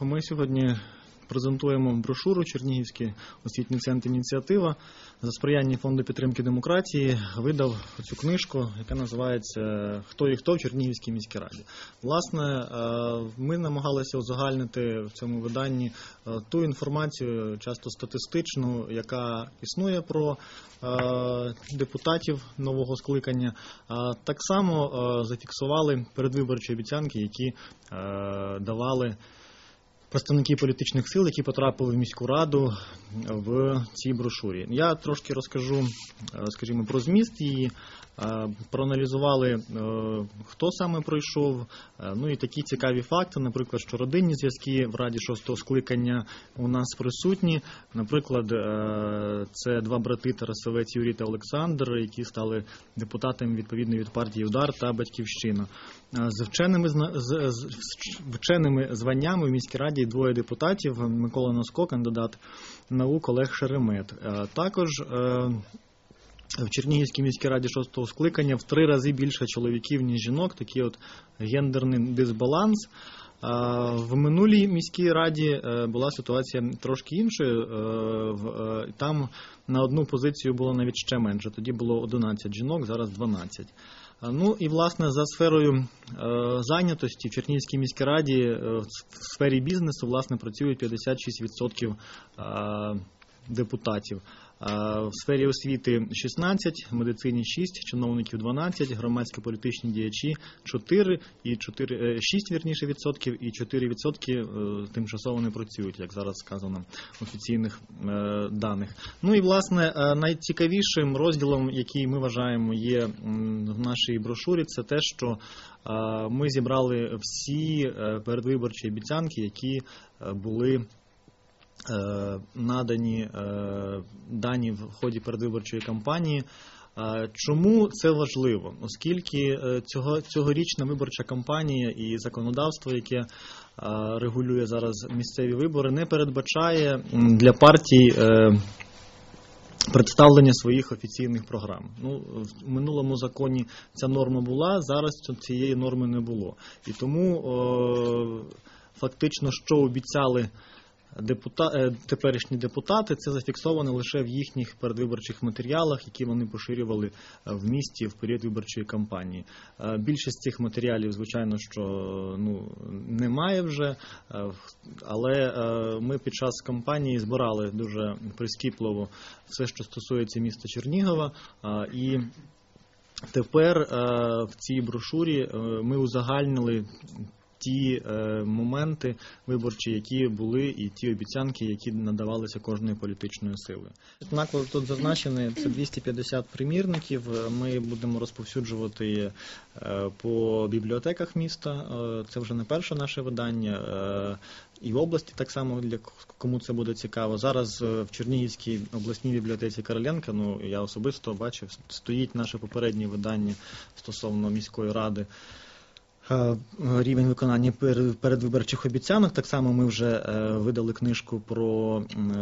Ми сьогодні презентуємо брошуру Чернігівський освітній центр ініціатива за сприяння фонду підтримки демократії видав цю книжку, яка називається Хто і хто в Чернігівській міській раді. Власне, е, ми намагалися узагальнити в цьому виданні е, ту інформацію, часто статистичну, яка існує про е, депутатів нового скликання. А Так само зафіксували передвиборчі обіцянки, які давали представники політичних сил, які потрапили в міську раду в цій брошурі. Я трошки розкажу, е, скажімо, про зміст її. Е, Проаналізували, е, хто саме пройшов. Ну і такі цікаві факти, наприклад, що родинні зв'язки в раді шостого скликання у нас присутні. Наприклад, це два брати Тарасовець Юрій та Олександр, які стали депутатами відповідно від партії Удар та Батьківщина. З вченими з вченими званнями в міській раді двоє депутатів: Микола Носко, кандидат наук Олег Шеремет. Е, Також е, в Чернігівській міській раді шостого скликання в три рази більше чоловіків, ніж жінок, такий от гендерний дисбаланс. В минулій міській раді е, була ситуація трошки іншою. Е, е, Там на одну позицію було навіть ще менше. Тоді було 11 жінок, зараз 12. Ну і власне за сферою зайнятості в Чернігівській міській раді в сфері бізнесу власне працюють 56% е, депутатів. В сфері освіти 16, в медицині 6, чиновників 12, громадсько-політичні діячі 4 і 4, е, 6 вірніше відсотків і 4 відсотки е, тимчасово не працюють, як зараз сказано в офіційних е, даних. Ну і власне е, найцікавішим розділом, який ми вважаємо є в нашій брошурі, це те, що е, ми зібрали всі е, передвиборчі обіцянки, які е, були е, надані е, дані в ході передвиборчої кампанії. Е, Чому це важливо? Оскільки е, цього, цьогорічна виборча кампанія і законодавство, яке е, регулює зараз місцеві вибори, не передбачає для партій е, представлення своїх офіційних програм. Ну, в минулому законі ця норма була, зараз цієї норми не було. І тому е, фактично, що обіцяли депута... е, теперішні депутати, це зафіксовано лише в їхніх передвиборчих матеріалах, які вони поширювали е, в місті в період виборчої кампанії. Е, Більшість цих матеріалів, звичайно, що ну, немає вже, але ми під час кампанії збирали дуже прискіпливо все, що стосується міста Чернігова. І тепер в цій брошурі ми узагальнили ті е, моменти виборчі, які були, і ті обіцянки, які надавалися кожною політичною силою. Наклад тут зазначений це 250 примірників. Е, Ми будемо розповсюджувати е, по бібліотеках міста. Е, Це вже не перше наше видання. Е, І в області так само для кому це буде цікаво. Зараз е, в Чернігівській обласній бібліотеці Короленка, ну я особисто бачив, стоїть наше попереднє видання стосовно міської ради рівень виконання пер- передвиборчих обіцянок. Так само ми вже е, видали книжку про е,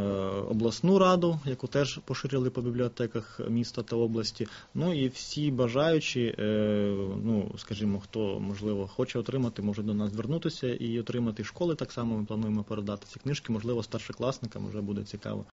обласну раду, яку теж поширили по бібліотеках міста та області. Ну і всі бажаючі, е, ну скажімо, хто можливо хоче отримати, може до нас звернутися і отримати школи. Так само ми плануємо передати ці книжки. Можливо, старшокласникам вже буде цікаво.